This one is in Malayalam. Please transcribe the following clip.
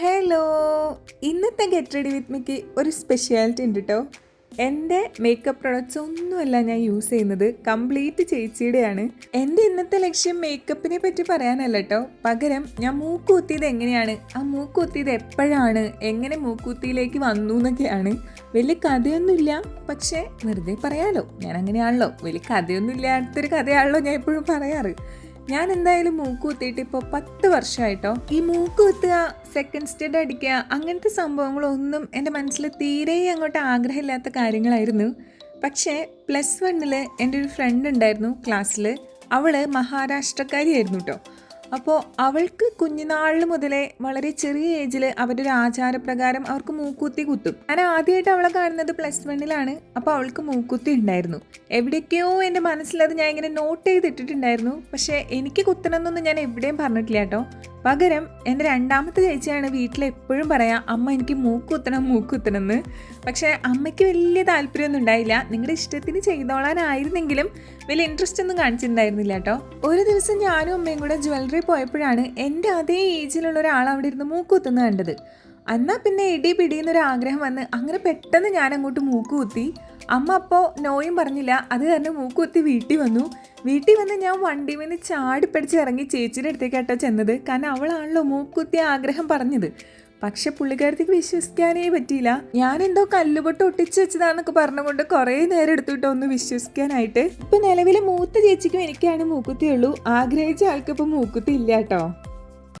ഹലോ ഇന്നത്തെ ഗെറ്റ് റെഡി വിത്ത് മിക്ക് ഒരു സ്പെഷ്യാലിറ്റി ഉണ്ട് കേട്ടോ എന്റെ മേക്കപ്പ് പ്രൊഡക്ട്സ് ഒന്നുമല്ല ഞാൻ യൂസ് ചെയ്യുന്നത്. കംപ്ലീറ്റ് ചേച്ചിയുടെയാണ്. എന്റെ ഇന്നത്തെ ലക്ഷ്യം മേക്കപ്പിനെ പറ്റി പറയാനല്ല കേട്ടോ പകരം ഞാൻ മൂക്കുത്തിയത് എങ്ങനെയാണ്? ആ മൂക്കുത്തിയത് എപ്പോഴാണ്? എങ്ങനെ മൂക്കുത്തിയിലേക്ക് വന്നു എന്നൊക്കെയാണ്. വലിയ കഥയൊന്നുമില്ല. പക്ഷേ വെറുതെ പറയാലോ. ഞാൻ അങ്ങനെയാണല്ലോ. വലിയ കഥയൊന്നും ഇല്ലാത്തൊരു കഥയാണല്ലോ ഞാൻ എപ്പോഴും പറയാറ്. ഞാൻ എന്തായാലും മൂക്ക് കുത്തിയിട്ട് ഇപ്പോൾ പത്ത് വർഷമായിട്ടോ ഈ മൂക്ക് കുത്തുക സെക്കൻഡ് സ്റ്റെഡ് അടിക്കുക അങ്ങനത്തെ സംഭവങ്ങളൊന്നും എന്റെ മനസ്സിൽ തീരെ അങ്ങോട്ട് ആഗ്രഹമില്ലാത്ത കാര്യങ്ങളായിരുന്നു. പക്ഷേ പ്ലസ് വണ്ണിൽ എന്റെ ഒരു ഫ്രണ്ട് ഉണ്ടായിരുന്നു ക്ലാസ്സിൽ അവൾ മഹാരാഷ്ട്രക്കാരിയായിരുന്നു കേട്ടോ അപ്പോൾ അവൾക്ക് കുഞ്ഞുനാളിൽ മുതലേ വളരെ ചെറിയ ഏജിൽ അവരുടെ ഒരു ആചാരപ്രകാരം അവർക്ക് മൂക്കുത്തി കുത്തും. ഞാൻ ആദ്യമായിട്ട് അവളെ കാണുന്നത് പ്ലസ് വണ്ണിലാണ്. അപ്പോൾ അവൾക്ക് മൂക്കുത്തി ഉണ്ടായിരുന്നു. എവിടേക്കോ എന്റെ മനസ്സിലത് ഞാൻ ഇങ്ങനെ നോട്ട് ചെയ്തിട്ടിട്ടുണ്ടായിരുന്നു. പക്ഷേ എനിക്ക് കുത്തണമെന്നൊന്നും ഞാൻ എവിടെയും പറഞ്ഞിട്ടില്ല കേട്ടോ. പകരം എന്റെ രണ്ടാമത്തെ ചേച്ചിയാണ് വീട്ടിൽ എപ്പോഴും പറയാം അമ്മ എനിക്ക് മൂക്കുത്തണം മൂക്കുത്തണം എന്ന്. പക്ഷേ അമ്മയ്ക്ക് വലിയ താല്പര്യമൊന്നും ഉണ്ടായില്ല. നിങ്ങളുടെ ഇഷ്ടത്തിന് ചെയ്തോളാനായിരുന്നെങ്കിലും വലിയ ഇൻട്രസ്റ്റ് ഒന്നും കാണിച്ചിട്ടുണ്ടായിരുന്നില്ല കേട്ടോ. ഒരു ദിവസം ഞാനും അമ്മയും കൂടെ ജ്വല്ലറി പോയപ്പോഴാണ് എന്റെ അതേ ഏജിലുള്ള ഒരാൾ അവിടെ ഇരുന്ന് മൂക്കുത്തുന്നു കണ്ടത്. എന്നാൽ പിന്നെ ഇടി പിടിയെന്നൊരു ആഗ്രഹം വന്ന് അങ്ങനെ പെട്ടെന്ന് ഞാൻ അങ്ങോട്ട് മൂക്ക് കുത്തി അമ്മ അപ്പോൾ നോയും പറഞ്ഞില്ല. അത് കാരണം മൂക്കുത്തി വീട്ടിൽ വന്നു. വീട്ടിൽ വന്ന് ഞാൻ വണ്ടി വന്ന് ചാടിപ്പടിച്ച് ഇറങ്ങി ചേച്ചിയുടെ അടുത്തേക്കാട്ടോ ചെന്നത്. കാരണം അവളാണല്ലോ മൂക്കുത്തി ആഗ്രഹം പറഞ്ഞത്. പക്ഷെ പുള്ളിക്കാരത്തേക്ക് വിശ്വസിക്കാനേ പറ്റിയില്ല. ഞാൻ എന്തോ കല്ലുപൊട്ട് ഒട്ടിച്ചു വെച്ചതാന്നൊക്കെ പറഞ്ഞുകൊണ്ട് കുറേ നേരം എടുത്തിട്ടോ ഒന്ന് വിശ്വസിക്കാനായിട്ട്. ഇപ്പൊ നിലവിലെ മൂത്ത ചേച്ചിക്കും എനിക്കാണ് മൂക്കുത്തിയുള്ളൂ ആഗ്രഹിച്ച ആൾക്കിപ്പോ മൂക്കുത്തി ഇല്ല കേട്ടോ